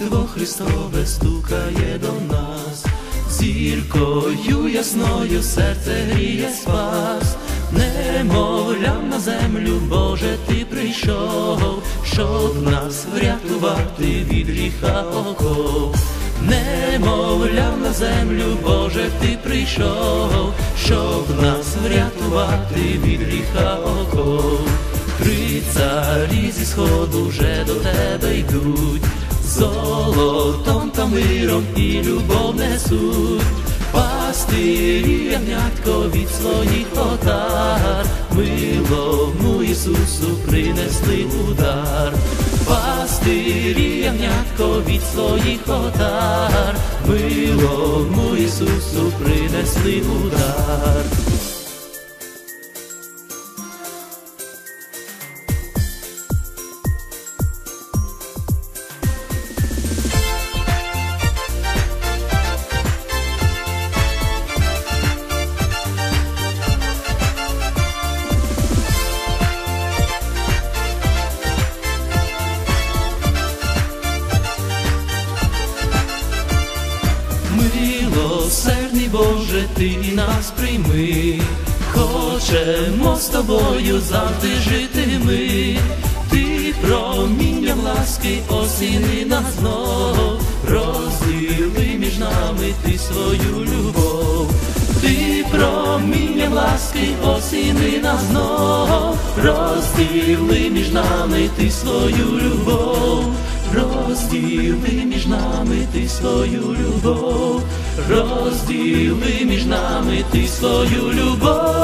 серво Христове стукає до нас, зіркою ясною серце гріє спас, немовлям на землю, Боже, ти прийшов, щоб нас врятувати від гріха оков. Немовлям на землю, Боже, ти прийшов, щоб нас врятувати від гріха оков. Три царі зі сходу вже до тебе йдуть, золотом та миром і любов несуть, пастирі ягнятко від своїх отар, милому Ісусу принесли удар, пастирі ягнятко від своїх отар, милому Ісусу принесли удар. Милосердний Боже, ти нас прийми, хочемо з тобою завжди жити ми, ти промінням ласки осіни нас знов, розділи між нами ти свою любов, ти промінням ласки осіни нас знов, розділи між нами ти свою любов. Розділи між нами ти свою любов, розділи між нами ти свою любов.